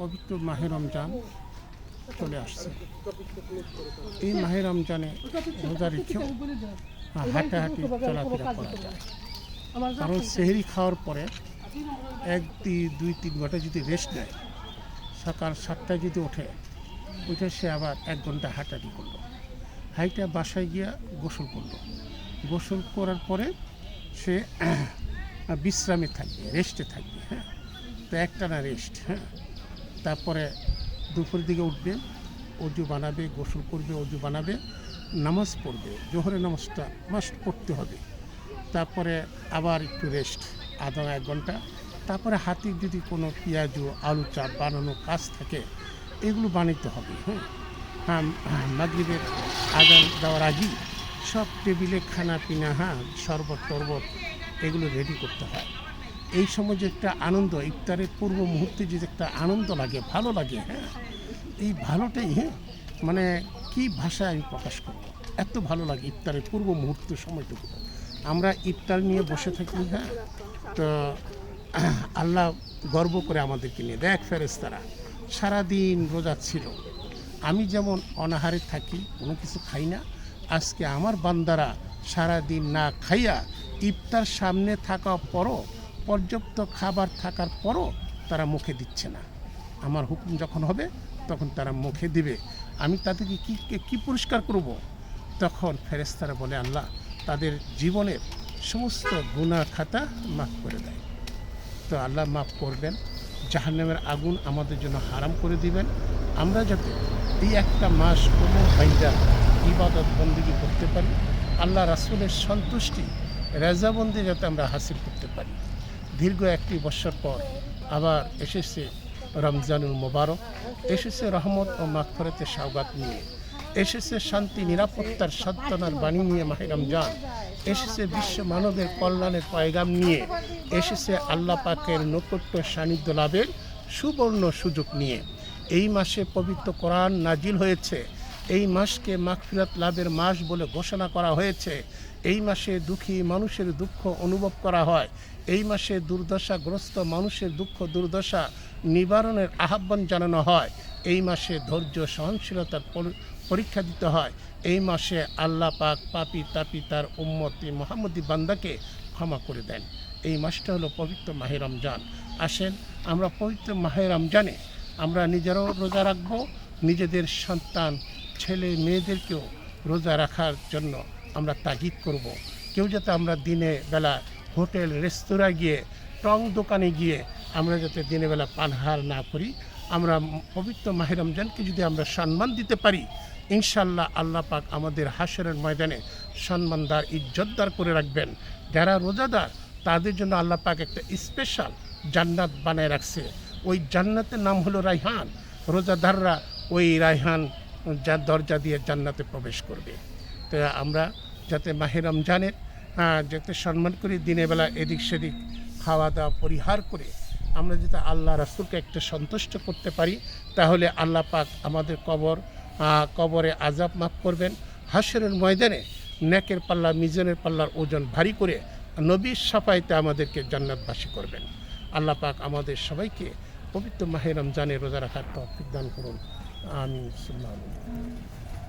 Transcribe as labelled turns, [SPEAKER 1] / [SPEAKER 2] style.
[SPEAKER 1] পবিত্র মাহে রমজান চলে আসছে। এই মাহে রমজানে রোজা রেখেও হাঁটাহাঁটি, চলাফেরা করা যায়। কারণ সেহরি খাওয়ার পরে এক দুই, তিন ঘণ্টা যদি রেস্ট নেয়, সকাল সাতটায় যদি ওঠে উঠে সে আবার এক ঘণ্টা হাঁটাহাঁটি করল। হাইটা বাসায় গিয়া গোসল করল। গোসল করার পরে সে বিশ্রামে থাকবে রেস্টে থাকবে হ্যাঁ? তো একটানা রেস্ট হ্যাঁ? তারপরে দুপুরের দিকে উঠবে, অজু বানাবে, গোসল করবে, অজু বানাবে, নামাজ পড়বে, জোহরের নামাজটা মাস্ট পড়তে হবে। তারপরে আবার একটু রেস্ট আধা এক ঘণ্টা। তারপরে হাতে যদি কোনো পেঁয়াজু, আলু চাপ বানানো কাজ থাকে, এগুলো বানাইতে হবে হ্যাঁ। হ্যাঁ মাগরীবের আগান দেওয়ার আগেই সব টেবিলে খানা পিনা হ্যাঁ শরবত টরবত এগুলো রেডি করতে হয়। এই সময় যে একটা আনন্দ, ইফতারের পূর্ব মুহূর্তে যে একটা আনন্দ লাগে, ভালো লাগে হ্যাঁ? এই ভালোটাই হ্যাঁ? মানে কি ভাষায় আমি প্রকাশ করব? এত ভালো লাগে ইফতারের পূর্ব মুহূর্ত সময়টুকু। আমরা ইফতার নিয়ে বসে থাকি হ্যাঁ? তো, আল্লাহ গর্ব করে আমাদেরকে নিয়ে, দেখ ফেরেস্তারা সারাদিন রোজা ছিল। আমি যেমন অনাহারে থাকি, কোনো কিছু খাই না, আজকে আমার বান্দারা সারাদিন না খাইয়া ইফতার সামনে থাকা পরও পর্যাপ্ত খাবার থাকার পরও তারা মুখে দিচ্ছে না। আমার হুকুম যখন হবে, তখন তারা মুখে দিবে। আমি তাদেরকে কি কি পুরস্কার করব? তখন ফেরেস্তারা বলে, আল্লাহ তাদের জীবনের সমস্ত গুনাহ খাতা মাফ করে দেয়। তো আল্লাহ মাফ করবেন। জাহান্নামের আগুন আমাদের জন্য হারাম করে দিবেন। আমরা যাতে এই একটা মাস কোনো বাইজা ইবাদত বন্দিগি করতে পারি। আল্লাহ রাসুলের সন্তুষ্টি, রেজাবন্দি যাতে আমরা হাসিল করতে দীর্ঘ একটি বছর পর আবার এসেছে রমজানুল মোবারক, এসেছে রহমত ও মাগফরতের সওগাত নিয়ে, এসেছে শান্তি, নিরাপত্তার সত্তনার বাণী নিয়ে মাহে রমজান, এসেছে বিশ্ব মানবের কল্যাণের পয়গাম নিয়ে, এসেছে আল্লাহ পাকের নৈকট্য সান্নিধ্য লাভের সুবর্ণ সুযোগ নিয়ে। এই মাসে পবিত্র কোরআন নাজিল হয়েছে। এই মাসকে মাগফিরাত লাভের মাস বলে ঘোষণা করা হয়েছে। এই মাসে দুঃখী মানুষের দুঃখ অনুভব করা হয়। এই মাসে দুর্দশাগ্রস্ত মানুষের দুঃখ, দুর্দশা নিবারণের আহ্বান জানানো হয়। এই মাসে ধৈর্য, সহনশীলতার পরি- পরীক্ষা দিতে হয়। এই মাসে আল্লাহ পাক পাপি, তাপি তার উম্মতি মোহাম্মদী বান্দাকে ক্ষমা করে দেন। এই মাসটা হলো পবিত্র মাহে রমজান। আসেন, আমরা পবিত্র মাহে রমজানে আমরা নিজেরাও রোজা রাখব, নিজেদের সন্তান ছেলে মেয়েদেরকেও রোজা রাখার জন্য আমরা তাগিদ করব। কেউ যাতে আমরা দিনে বেলা হোটেল, রেস্তোরাঁ গিয়ে, টং দোকানে গিয়ে আমরা যাতে দিনে বেলা পানহার না করি, আমরা পবিত্র মাহে রমজানকে যদি আমরা সম্মান দিতে পারি ইনশাল্লাহ আল্লাহ পাক আমাদের হাসরের ময়দানে সম্মানদার, ইজ্জতদার করে রাখবেন। যারা রোজাদার, তাদের জন্য আল্লাহ পাক একটা স্পেশাল জান্নাত বানায় রাখছে। ওই জান্নাতের নাম হলো রাইহান। রোজাদাররা ওই রাইহান যা দরজা দিয়ে জান্নাতে প্রবেশ করবে। তো আমরা যাতে মাহে রমজানের যাতে সম্মান করি, দিনের বেলা এদিক সেদিক খাওয়া দাওয়া পরিহার করে আমরা যদি আল্লাহ রাসুলকে একটা সন্তুষ্ট করতে পারি, তাহলে আল্লাহ পাক আমাদের কবর কবরে আজাব মাফ করবেন। হাসরের ময়দানে নেকের পাল্লা, মিজনের পাল্লার ওজন ভারী করে নবীর সাফাইতে আমাদেরকে জান্নাতবাসী করবেন। আল্লাহ পাক আমাদের সবাইকে পবিত্র মাহে রমজানে রোজা রাখার তৌফিক দান করুন। 아멘 신마음